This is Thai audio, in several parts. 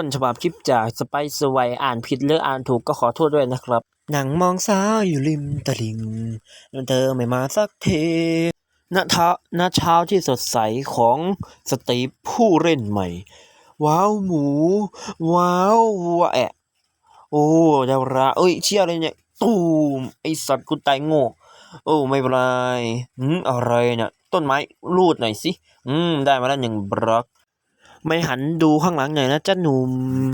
ต้นฉบับคลิปจากสไปซ์ไวอ่านผิดหรืออ่านถูกก็ขอโทษด้วยนะครับ หนังมองสาวอยู่ริมตลิ่งแล้วเธอไม่มาสักทีณเช้าณเช้าที่สดใสของสตรีฟผู้เล่นใหม่ ว้าวหมู ว้าววัวแอะโอ้ดาวราเอ้ยเชี่ยอะไรเนี่ย ตูมไอสัตว์กูตายโง่โอ้ไม่เป็นไรอืมอะไรเนี่ย ต้นไม้รูดหน่อยสิ อืม ได้มาแล้วหนึ่งบล็อก ไม่หันดูข้างหลังหน่อยนะจ้าหนุ่ม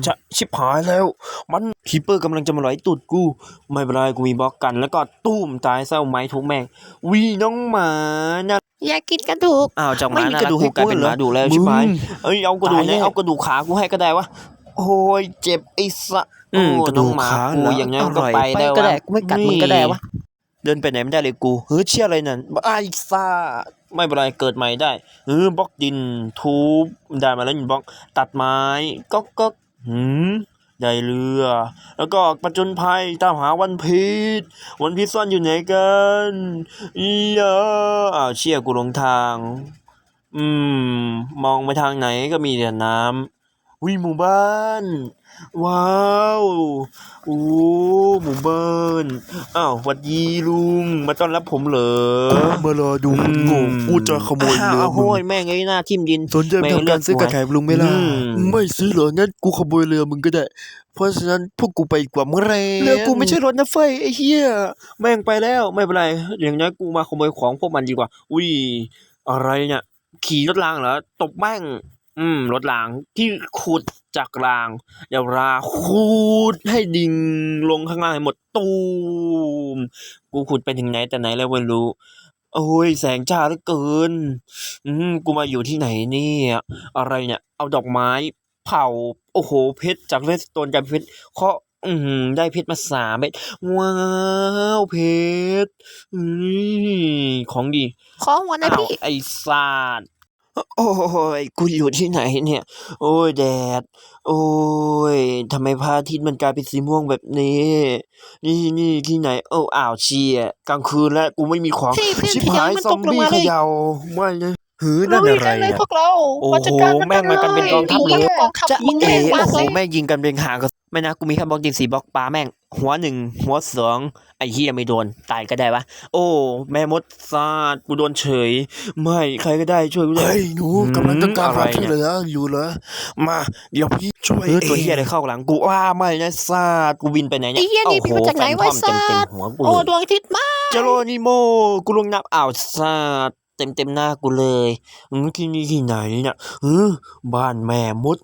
จะชิบหายแล้ว มันคีเปอร์กำลังจะมาไหลตูดกู ไม่เป็นไรกูมีบล็อกกัน แล้วก็ตุ้มตายเศร้าไม้ทุกแม่งวีน้องหมาน่าอยากกินกระดูกอ้าวจากหไม่มามีน่ากระดูรักกกูกลายเป็นหให้กูเหรอมาดุแล้วใช่ไหมมึงเอ้ยเอากระดูกตายแน่เนี่ยเอากระดูกขากูให้ก็ได้วะโอ้ยเจ็บไอ้สะอืมโอ้กระดูน้อกงหมาขากูเหรออย่างเงี้ยมันก็อร่อยไปไปได้ก็วะได้กูไม่กัดมึงก็ได้วะเดินไปไหนไม่ได้เลยกูเฮ้ยเชี่ยอะไรนั่นไอ้ซ่า ไม่เป็นไรเกิดใหม่ได้เออบล็อกดินทูบได้มาแล้วหนึ่งบล็อก ตัดไม้ก็ก็หืมใหญ่เรือ แล้วก็ประจนภัยตามหาวันพีชวันพีชซ่อนอยู่ไหนกันอียอ้าวเชี่ยกูหลงทาง อืม มองไปทางไหนก็มีแต่น้ำ วิหมู่บ้าน ว้าวโอ้หมู่บ้านอ้าวหวัดยีลุง มาต้อนรับผมเหรอมารอดูคนโง่กูจะขโมยเรืออ้าวมึโอ้งยแม่งไอ้หน้าทิ่มดินสนใจไปทำการซื้อกับแขกลุงไหมล่ะอืมไม่ซื้อเหรองั้นกูขโมยเรือมึงก็ได้ เพราะฉะนั้นพวกกูไปดีกว่าเมื่อไรเรือกูไม่ใช่รถนะเฟ้ยไอ้เหี้ยแม่งไปแล้วไม่เป็นไรอย่างน้อยกูมาขโมยของพวกมันดีกว่าอุ้ยอะไรเนี่ยขี่รถรางเหรอตบแม่ง อืมรถรางที่ขุดจากรางอย่าราขุดให้ดิ่งลงข้างล่างให้หมดตูมกูขุดไปถึงไหนแต่ไหนแล้วไม่รู้ โอ้ยแสงจ้าเหลือเกิน อืมกูมาอยู่ที่ไหนเนี่ย อะไรเนี่ย เอาดอกไม้ เผา โอ้โห เพชรจากเพชรตนจากเพชรเคาะอือหือได้เพชรมาสามเม็ดว้าวเพชรอือของดีขอหัวหนะอ้าวพี่ไอ้ซาด โอ้ยกูอยู่ที่ไหนเนี่ย โอ้ยแดด โอ้ยทำไมพระอาทิตย์มันกลายเป็นสีม่วงแบบนี้ นี่นี่ที่ไหน โอ้อ้าวเชียกลางคืนแล้วกูไม่มีของพี่เพื่อนชิบเถียงหายมันซตอมกลงบี้มาเขเลยย่าไม่นะหือลุนั่นยอะไรกันเลยอะพวกเราโอ้มาจัดโหการแม่งมากันเป็นกองทัพเลเลยยกองทัพจะยิงเอ๋แรงมากโอ้โหเลยแม่งยิงกันเป็นหางก็ไม่นะกูมีแค่บล็อกดินสีบล็อกปลาแม่ง หัวหนึ่งหัวสองไอ้เฮียไม่โดน ตายก็ได้วะ โอ้ แม่มดซาดกูโดนเฉย ไม่ใครก็ได้ช่วยกูด้วย เฮ้ยหนูอืมกำลังต้องการความอะไรช่วยเนี่ยเหลืออยู่เหรอมา เดี๋ยวพี่ช่วยเออตัวเอเฮียงอะไรเข้าหลังกูว้าไม่นะซาดกูบินไปไหนเนี่ยไอ้เหี้ยนี่โอ้โหบินมาจากไหนแฟวะทอมเต็มซาเต็มดหัวกูโอ้เลยดวงอาทิตย์มา เจโรนิโมกูลงนับอ้าวซาด เต็มเต็มหน้ากูเลยอืมที่นี่ที่ไหนเนี่ยเออบ้านแม่มด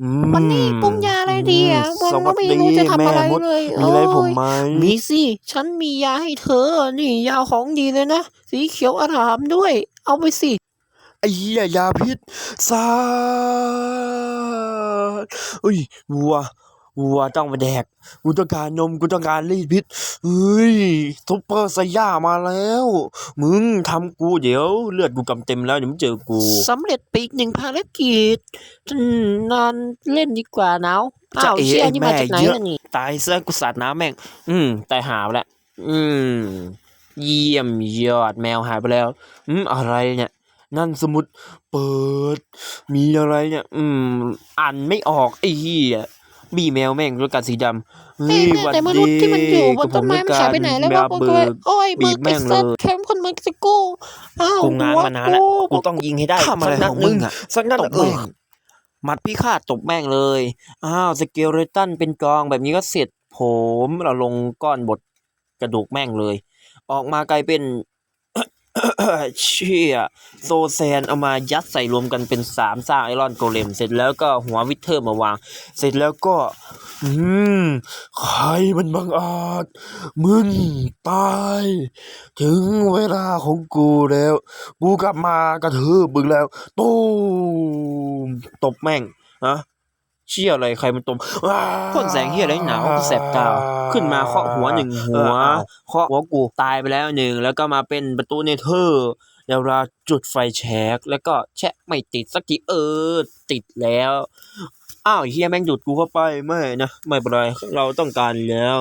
อืมวันนี้ปรุงยาอะไรดีอะอืมันสก็วัสไม่ดีรู้จะทำอะไรแม่มดเลยมีอะไรให้ผมโอ้ยไหมมีสิ ฉันมียาให้เธอ นี่ยาของดีเลยนะ สีเขียวอารามด้วย เอาไปสิ ไอ้เหี้ยยาพิษซาดเอ้ยวัว วัวต้องมาแดก กูต้องการนม กูต้องการรีดพิษเฮ้ยซุปเปอร์ไซย่ามาแล้ว มึงทำกูเดี๋ยว เลือดกูกำเต็มแล้วเดี๋ยวมึงเจอกูสำเร็จไปอีกหนึ่งภารกิจอืมนอนเล่นดีกว่าเนาะจะอ้าวเอ๋เชี่ยไอ้นี่มาแม่จากไหนเยอะล่ะนี่ตายซะกูสาดน้ำแม่ง อืมตายหาวแล้วอืม เยี่ยมยอดแมวหายไปแล้ว อืม อะไรเนี่ยนั่นสมุดเปิด มีอะไรเนี่ย อืม อ่านไม่ออกไอ้เหี้ย บีแมวแม่งรถกัดสีดำเฮ้เอ้ยยหวัดแต่มดีนุษย์ที่มันอยู่บนต้นไม้กับมันหายไปไหนแล้วแมวะวพวกเบิเว้ยกโอ้ยบีเบิบกแม่ไอ้งสัตเลว์ยแคมป์คนเม็กซิโกอ้าวกูง้างหัวมานานแล้วกูต้องยิงให้ได้ทำอะไรสักนัขดองหมึนึ่งงอะสักนัดตบเอแม่องมัดพี่ฆาตตบแม่งเลย อ้าวสเกเลตันเป็นกองแบบนี้ก็เสร็จผมเราลงก้อนบดกระดูกแม่งเลย ออกมากลายเป็น เชี่ยโซแซนเอามายัดใส่รวมกันเป็นสามสร้างไอรอนโกเลม เสร็จแล้วก็หัววิเทอร์มาวาง เสร็จแล้วก็ อืม ใครมันบังอาจ มึงตาย ถึงเวลาของกูแล้ว กูกลับมากระทืบมึงแล้ว ตูมตบแม่งนะ เชี่ยอะไรใครมันตบพ่นแสงเฮียอะไรหนาวกูแสบตาขึ้นมาเคาะหัวหนึ่งหัวเคาะหัวกูตายไปแล้วหนึ่งแล้วก็มาเป็นประตูเนเธอร์เดี๋ยวเราจุดไฟแช็กแล้วก็แช่ไม่ติดสักทีเออ ติดแล้ว อ้าวเฮียแม่งดูดกูเข้าไปไม่นะ ไม่เป็นไรเราต้องการแล้ว